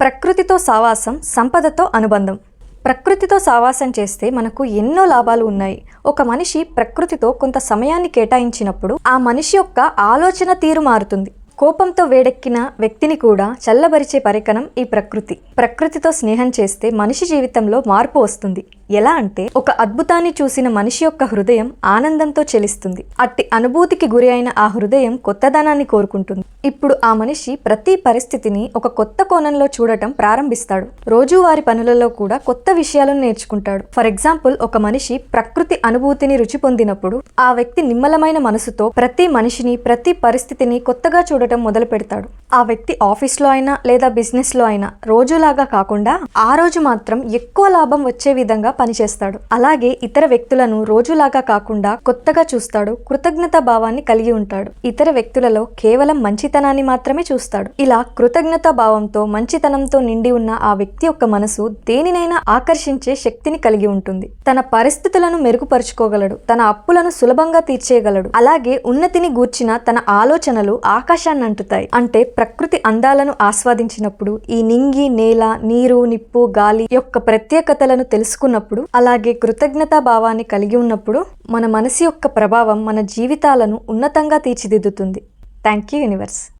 ప్రకృతితో సావాసం సంపదతో అనుబంధం. ప్రకృతితో సావాసం చేస్తే మనకు ఎన్నో లాభాలు ఉన్నాయి. ఒక మనిషి ప్రకృతితో కొంత సమయాన్ని కేటాయించినప్పుడు ఆ మనిషి యొక్క ఆలోచన తీరు మారుతుంది. కోపంతో వేడెక్కిన వ్యక్తిని కూడా చల్లబరిచే పరికరం ఈ ప్రకృతి. ప్రకృతితో స్నేహం చేస్తే మనిషి జీవితంలో మార్పు వస్తుంది. ఎలా అంటే ఒక అద్భుతాన్ని చూసిన మనిషి యొక్క హృదయం ఆనందంతో చెలిస్తుంది. అట్టి అనుభూతికి గురి అయిన ఆ హృదయం కొత్తదనాన్ని కోరుకుంటుంది. ఇప్పుడు ఆ మనిషి ప్రతి పరిస్థితిని ఒక కొత్త కోణంలో చూడటం ప్రారంభిస్తాడు. రోజువారి పనులలో కూడా కొత్త విషయాలను నేర్చుకుంటాడు. ఫర్ ఎగ్జాంపుల్ ఒక మనిషి ప్రకృతి అనుభూతిని రుచి పొందినప్పుడు ఆ వ్యక్తి నిమ్మలమైన మనసుతో ప్రతి మనిషిని ప్రతి పరిస్థితిని కొత్తగా చూడటం మొదలు పెడతాడు. ఆ వ్యక్తి ఆఫీస్లో అయినా లేదా బిజినెస్లో అయినా రోజులాగా కాకుండా ఆ రోజు మాత్రం ఎక్కువ లాభం వచ్చే విధంగా పనిచేస్తాడు. అలాగే ఇతర వ్యక్తులను రోజులాగా కాకుండా కొత్తగా చూస్తాడు. కృతజ్ఞత భావాన్ని కలిగి ఉంటాడు. ఇతర వ్యక్తులలో కేవలం మంచితనాన్ని మాత్రమే చూస్తాడు. ఇలా కృతజ్ఞత భావంతో మంచితనంతో నిండి ఉన్న ఆ వ్యక్తి యొక్క మనసు దేనినైనా ఆకర్షించే శక్తిని కలిగి ఉంటుంది. తన పరిస్థితులను మెరుగుపరుచుకోగలడు. తన అప్పులను సులభంగా తీర్చేయగలడు. అలాగే ఉన్నతిని గూర్చిన తన ఆలోచనలు ఆకాశాన్ని అంటుతాయి. అంటే ప్రకృతి అందాలను ఆస్వాదించినప్పుడు ఈ నింగి నేల నీరు నిప్పు గాలి యొక్క ప్రత్యేకతలను తెలుసుకున్నప్పుడు అలాగే కృతజ్ఞతా భావాన్ని కలిగి ఉన్నప్పుడు మన మనసు యొక్క ప్రభావం మన జీవితాలను ఉన్నతంగా తీర్చిదిద్దుతుంది. Thank you universe